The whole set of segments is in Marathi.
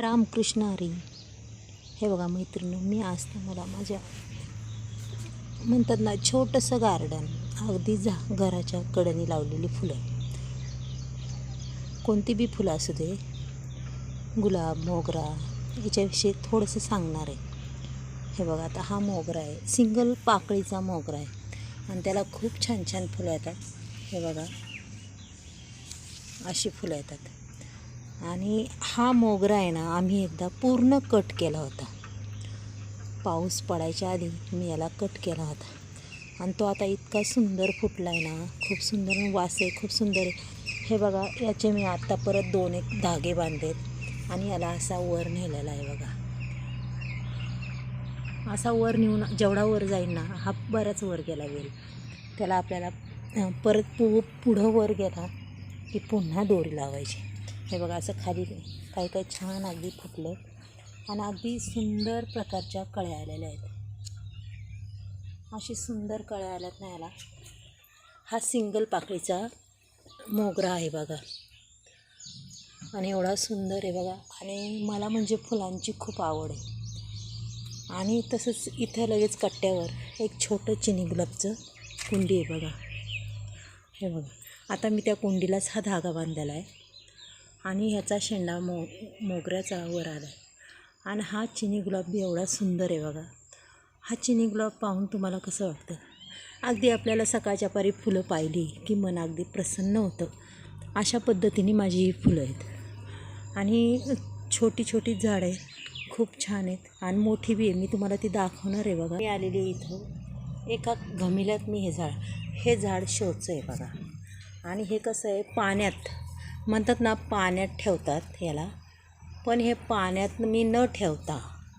रामकृष्ण हरी. हे बघा मैत्रिणी मी आज मला माझ्या म्हणतात ना छोटंसं गार्डन अगदी झा घराच्या कडेने लावलेली फुलं. कोणती बी फुलं असू दे गुलाब मोगरा याच्याविषयी थोडंसं सांगणार आहे. हे बघा आता हा मोगरा आहे सिंगल पाकळीचा मोगरा आहे. आणि त्याला खूप छान छान फुलं येतात. हे बघा अशी फुलं येतात. आणि हा मोगरा आहे ना आम्ही एकदा पूर्ण कट केला होता. पाऊस पडायच्या आधी मी याला कट केला होता. आणि तो आता इतका सुंदर फुटला आहे ना खूप सुंदर वास आहे खूप सुंदर आहे. हे बघा याचे मी आत्ता परत दोन एक धागे बांधलेत आणि याला असा वर नेलेला आहे बघा. असा वर नेऊन जेवढा वर जाईल ना हा बराच वर गेला वेल त्याला आपल्याला परत पु पुढं वर गेला की पुन्हा दोरी लावायची. हे बघा असं खाली काही काही छान अगदी फुटलं. आणि अगदी सुंदर प्रकारच्या कळ्या आलेल्या आहेत. अशी सुंदर कळ्या आल्यात नाही आला हा सिंगल पाकळीचा मोगरा आहे बघा. आणि एवढा सुंदर आहे बघा. आणि मला म्हणजे फुलांची खूप आवड आहे. आणि तसंच इथं लगेच कट्ट्यावर एक छोटं चिनी गुलाबचं कुंडी आहे बघा. हे बघा. आता मी त्या कुंडीलाच हा धागा बांधलेला आहे. आणि ह्याचा शेंडा मो मोगऱ्याचा वर आला आहे आणि हा चिनी गुलाब बी एवढा सुंदर आहे बघा. हा चिनी गुलाब पाहून तुम्हाला कसं वाटतं? अगदी आपल्याला सकाळच्या पारी फुलं पाहिली की मन अगदी प्रसन्न होतं. अशा पद्धतीने माझी ही फुलं आहेत. आणि छोटी छोटी झाडं आहेत खूप छान आहेत. आणि मोठी बी आहे. मी तुम्हाला ती दाखवणार आहे बघा. मी आलेली इथं. एका घमिल्यात मी हे झाड हे झाड शोचं आहे बघा. आणि हे कसं आहे? पाण्यात म्हणतात ना पाण्यात ठेवतात याला. पण हे पाण्यात मी न ठेवता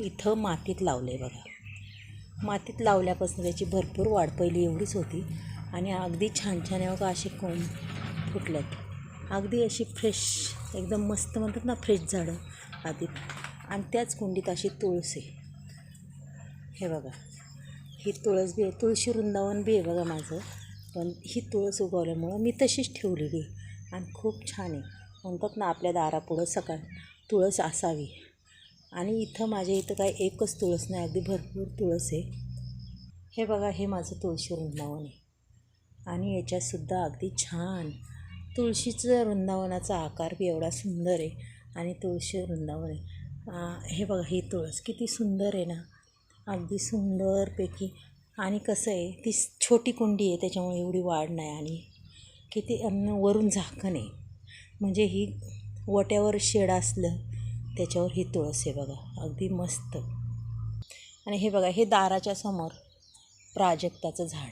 इथं मातीत लावले बघा. मातीत लावल्यापासून त्याची भरपूर वाढ पहिली एवढीच होती. आणि अगदी छान छान आहे बघा असे कोंब फुटलेत. अगदी अशी फ्रेश एकदम मस्त म्हणतात ना फ्रेश झाडं आधी. आणि त्याच कुंडीत अशी तुळस आहे. हे बघा. ही तुळस बी आहे. तुळशी वृंदावन बी आहे बघा माझं. पण ही तुळस उगवल्यामुळं मी तशीच ठेवलेली आहे. आणि खूप छान आहे. म्हणतात ना आपल्या दारापुढं सकाळ तुळस असावी. आणि इथं माझ्या इथं काय एकच तुळस नाही अगदी भरपूर तुळस आहे. हे बघा हे माझं तुळशी वृंदावन आहे. आणि याच्यातसुद्धा अगदी छान. तुळशीचं वृंदावनाचा आकार बी एवढा सुंदर आहे आणि तुळशी वृंदावन आहे. हे बघा ही तुळस किती सुंदर आहे ना. अगदी सुंदरपैकी. आणि कसं आहे ती छोटी कुंडी आहे त्याच्यामुळे एवढी वाढ नाही आणि किती अन्न वरून झाकण. आहे म्हणजे ही वट्यावर शेड असलं त्याच्यावर ही तुळस आहे बघा. अगदी मस्त. आणि हे बघा हे दाराच्या समोर प्राजक्ताचं झाड.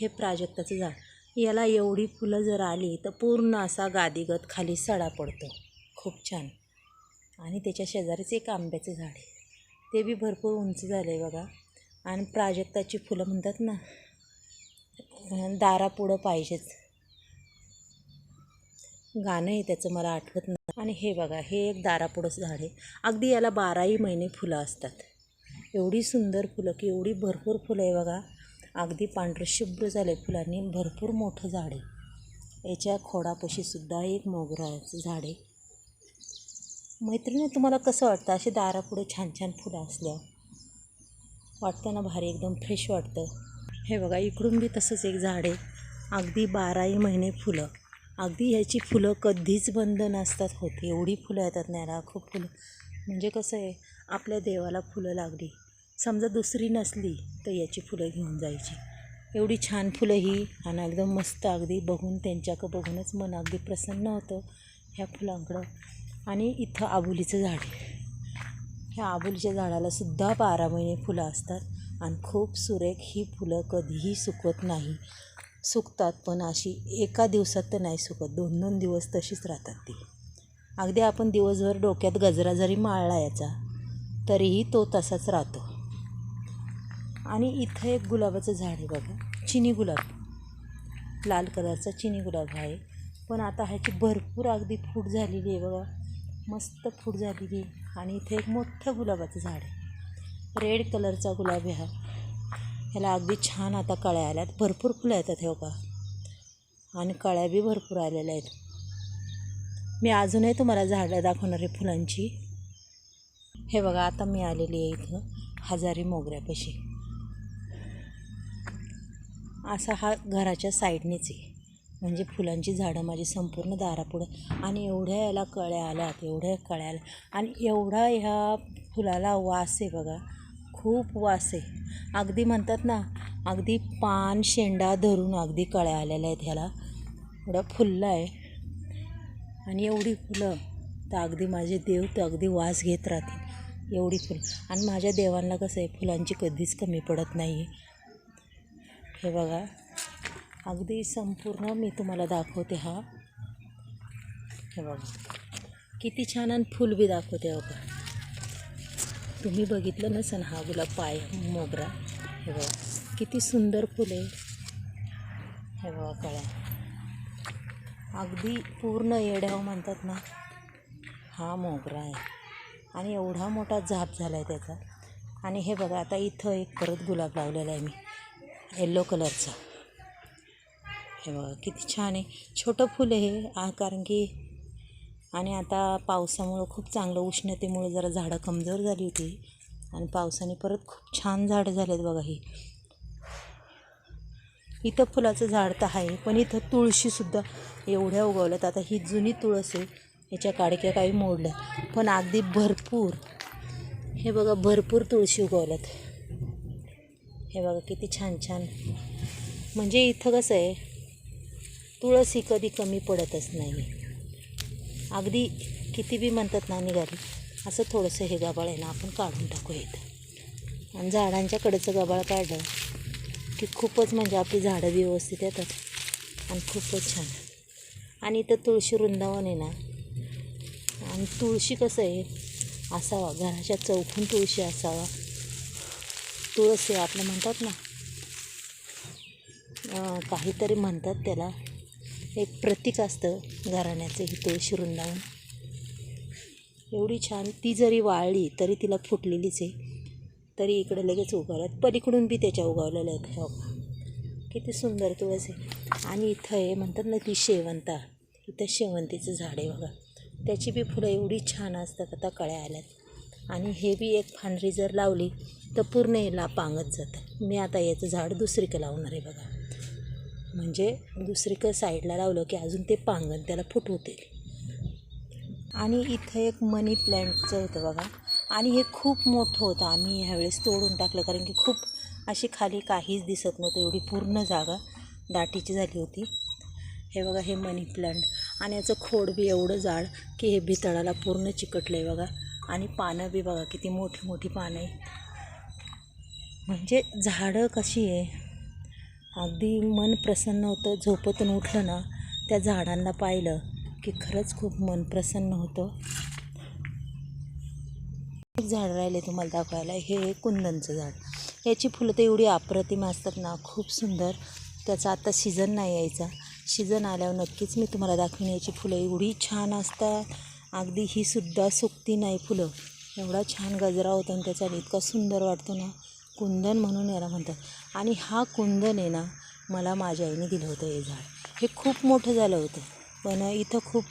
हे प्राजक्ताचं झाड. याला एवढी फुलं जर आली तर पूर्ण असा गादीगत खाली सडा पडतो. खूप छान. आणि त्याच्या शेजारीच एक आंब्याचं झाड आहे. ते बी भरपूर उंच झालं आहे बघा. आणि प्राजक्ताची फुलं म्हणतात ना दारापुढं पाहिजेच. गाणं आहे त्याचं मला आठवत नाही. आणि हे बघा हे एक दारापुढंच झाड आहे. अगदी याला बाराही महिने फुलं असतात. एवढी सुंदर फुलं की एवढी भरपूर फुलं आहे बघा. अगदी पांढरं शुभ्र झालं आहे फुलांनी. भरपूर मोठं झाड आहे. याच्या खोडापाशी सुद्धा एक मोगराचं झाड आहे. मैत्रिणी तुम्हाला कसं वाटतं? असे दारापुढे छान छान फुलं असल्या वाटतं ना भारी एकदम फ्रेश वाटतं? हे बघा इकडून बी तसंच एक झाड आहे. अगदी बाराही महिने फुलं. अगदी ह्याची फुलं कधीच बंद नसतात होत. एवढी फुलं येतात ना खूप फुलं. म्हणजे कसं आहे आपल्या देवाला फुलं लागली. समजा दुसरी नसली तर याची फुलं घेऊन जायची. एवढी छान फुलं ही आणि एकदम मस्त अगदी बघून त्यांच्याकडं बघूनच मन अगदी प्रसन्न होतं ह्या फुलांकडं. आणि इथं आबुलीचं झाड. ह्या आबुलीच्या झाडाला सुद्धा बारा महिने फुलं असतात. आणि खूप सुरेख ही फुलं कधीही सुकवत नाही. सुकतात पण अशी एका दिवसात तर नाही सुकत. दोन दोन दिवस तशीच राहतात ती. अगदी आपण दिवसभर डोक्यात गजरा जरी माळला याचा तरीही तो तसाच राहतो. आणि इथं एक गुलाबाचं झाड आहे बघा. चिनी गुलाब. लाल कलरचा चिनी गुलाब आहे. पण आता ह्याची भरपूर अगदी फूट झालेली आहे बघा. मस्त फूट झालेली आहे. आणि इथे एक मोठं गुलाबाचं झाड आहे. रेड कलरचा गुलाब आहे हा. ह्याला अगदी छान आता कळ्या आल्यात. भरपूर फुलं येतात हे बघा. आणि कळ्या बी भरपूर आलेल्या आहेत. मी अजूनही तुम्हाला झाडं दाखवणार आहे फुलांची. हे बघा आता मी आलेली आहे इथं हजारी मोगऱ्यापाशी. असा हा घराच्या साईडनेच आहे. म्हणजे फुलांची झाडं माझी संपूर्ण दारापुढं. आणि एवढ्या याला कळ्या आल्यात एवढ्या कळ्या आल्या. आणि एवढा ह्या फुलाला वास आहे बघा. खूप वास. आहे अगदी म्हणतात ना अगदी पान शेंडा धरून अगदी कळ्या आलेल्या आहेत ह्याला. एवढा फुलला आहे. आणि एवढी फुलं तर अगदी माझे देव तर अगदी वास घेत राहतील. एवढी फुलं. आणि माझ्या देवांना कसं आहे फुलांची कधीच कमी पडत नाही आहे हे बघा. अगदी संपूर्ण मी तुम्हाला दाखवते हा. हे बघा. किती छान आणि फुल बी दाखवते बघा तुम्ही बघितलं नसेल हा गुलाब पाय मोगरा. हे बघा किती सुंदर फुल आहे. हे बघा कळ्या अगदी पूर्ण येड्याव म्हणतात ना हा मोगरा आहे. आणि एवढा मोठा झाप झाला आहे त्याचा. आणि हे बघा आता इथं एक परत गुलाब लावलेला आहे मी येल्लो कलरचा हे बघा किती छान आहे. छोटं फुलं हे कारण की आणि आता पावसामुळं खूप चांगलं उष्णतेमुळे जरा झाडं कमजोर झाली होती. आणि पावसाने परत खूप छान झाडं झालेत बघा ही. इथं फुलाचं झाड तर आहे पण इथं तुळशीसुद्धा एवढ्या उगवल्यात. आता ही जुनी तुळस आहे याच्या काडक्या काही मोडल्या पण अगदी भरपूर हे बघा भरपूर तुळशी उगवल्यात. हे बघा किती छान छान. म्हणजे इथं कसं आहे तुळस ही कधी कमी पडतच नाही. अगदी किती बी म्हणतात ना निघाली असं थोडंसं हे गबाळ आहे ना आपण काढून टाकू इथं. आणि झाडांच्या कडेचं गबाळ काढलं की खूपच म्हणजे आपली झाडं व्यवस्थित येतात आणि खूपच छान. आणि इथं तुळशी वृंदावन आहे ना आणि तुळशी कसं आहे असावा घराच्या चौकून तुळशी असावा. तुळस आहे आपलं म्हणतात ना काहीतरी म्हणतात त्याला. एक प्रतीक असतं घराण्याचं ही तुळशी वृंदावन एवढी छान ती जरी वाळली तरी तिला फुटलेलीच आहे. तरी इकडे लगेच उगवल्यात पलीकडून बी त्याच्या उगवलेल्या आहेत हो. किती सुंदर तुळस आहे. आणि इथं आहे म्हणतात ना ती शेवंता. इथं शेवंतीचं झाड आहे बघा. त्याची बी फुलं एवढी छान असतात आता कळ्या आल्यात. आणि हे बी एक फांदरी जर लावली तर पूर्ण याला पांगत जातं. मी आता याचं झाड दुसरीकडे लावणार आहे बघा. म्हणजे दुसरीकडं साईडला लावलं की अजून ते पांगण त्याला फुटवते आणि इथं एक मनी प्लॅन्टचं होतं बघा. आणि हे खूप मोठं होतं. आम्ही ह्यावेळेस तोडून टाकलं कारण की खूप अशी खाली काहीच दिसत नव्हतं. एवढी पूर्ण जागा दाटीची झाली होती. हे बघा हे मनी प्लांट आणि याचं खोड बी एवढं जाड की हे भितळाला पूर्ण चिकटलं आहे बघा. आणि पानं बी बघा किती मोठी मोठी पानं आहे म्हणजे झाडं कशी आहे? अगदी मन प्रसन्न होतं. झोपेतून उठलं ना त्या झाडांना पाहिलं की खरंच खूप मन प्रसन्न होतं. एक झाड राहिले तुम्हाला दाखवायला. हे कुंदनचं झाड. याची फुलं तर एवढी अप्रतिम असतात ना खूप सुंदर. त्याचा आता सीझन नाही यायचा. सीझन आल्यावर नक्कीच मी तुम्हाला दाखवीन याची फुलं. एवढी छान असतात. अगदी ही सुद्धा सुकती नाही फुलं. एवढा छान गजरा होता आणि त्याचा इतका सुंदर वाटतो ना. कुंदन म्हणून याला म्हणतात. आणि हा कुंदन आहे ना मला माझ्या आईने दिलं होतं हे झाड. हे खूप मोठं झालं होतं. पण इथं खूप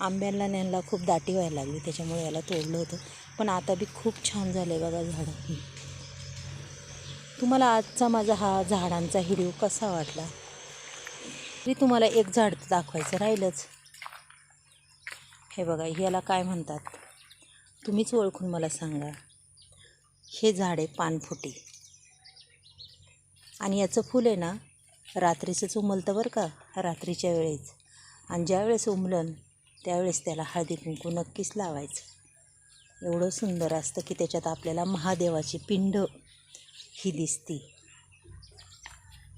आंब्यांना न्यायला खूप दाटी व्हायला लागली त्याच्यामुळे याला तोडलं होतं. पण आता बी खूप छान झालं आहे बघा झाडं. तुम्हाला आजचा माझा हा झाडांचा हिडिओ कसा वाटला? तरी तुम्हाला एक झाड तर दाखवायचं राहिलंच. हे बघा ह्याला काय म्हणतात? तुम्हीच ओळखून मला सांगा. हे झाड आहे पानफुटी. आणि याचं फूल आहे ना रात्रीचंच उमलतं बरं का रात्रीच्या वेळेस. आणि ज्यावेळेस उमलन त्यावेळेस त्याला हळदी कुंकू नक्कीच लावायचं. एवढं सुंदर असतं की त्याच्यात आपल्याला महादेवाची पिंड ही दिसती.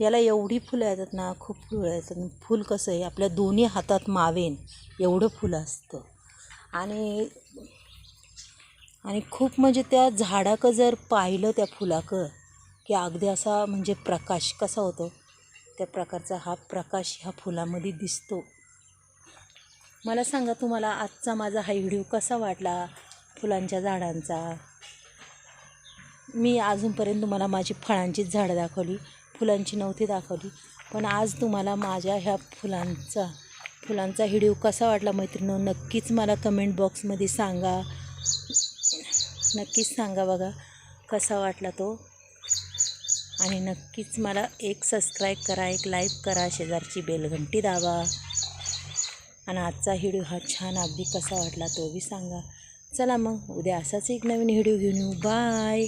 याला एवढी फुलं येतात ना खूप फुलं येतात. फूल कसं आहे आपल्या दोन्ही हातात मावेन एवढं फुलं असतं. आणि आणि खूप म्हणजे त्या झाडाकं जर पाहिलं त्या फुलाकं की अगदी असा म्हणजे प्रकाश कसा होतो? त्या प्रकारचा हा प्रकाश ह्या फुलामध्ये दिसतो. मला सांगा तुम्हाला आजचा माझा हा व्हिडिओ कसा वाटला फुलांच्या झाडांचा? मी अजूनपर्यंत तुम्हाला माझी फळांचीच झाडं दाखवली फुलांची नव्हती दाखवली पण आज तुम्हाला माझ्या ह्या फुलांचा फुलांचा व्हिडिओ कसा वाटला मैत्रिणी नक्कीच मला कमेंट बॉक्समध्ये सांगा. नक्कीच सांगा बघा कसा वाटला तो. आणि नक्कीच मला एक सबस्क्राईब करा एक लाईक करा शेजारची बेलघंटी दाबा. आणि आजचा व्हिडिओ हा छान अगदी कसा वाटला तो बी सांगा. चला मग उद्या असाच एक नवीन व्हिडिओ घेऊन येऊ. बाय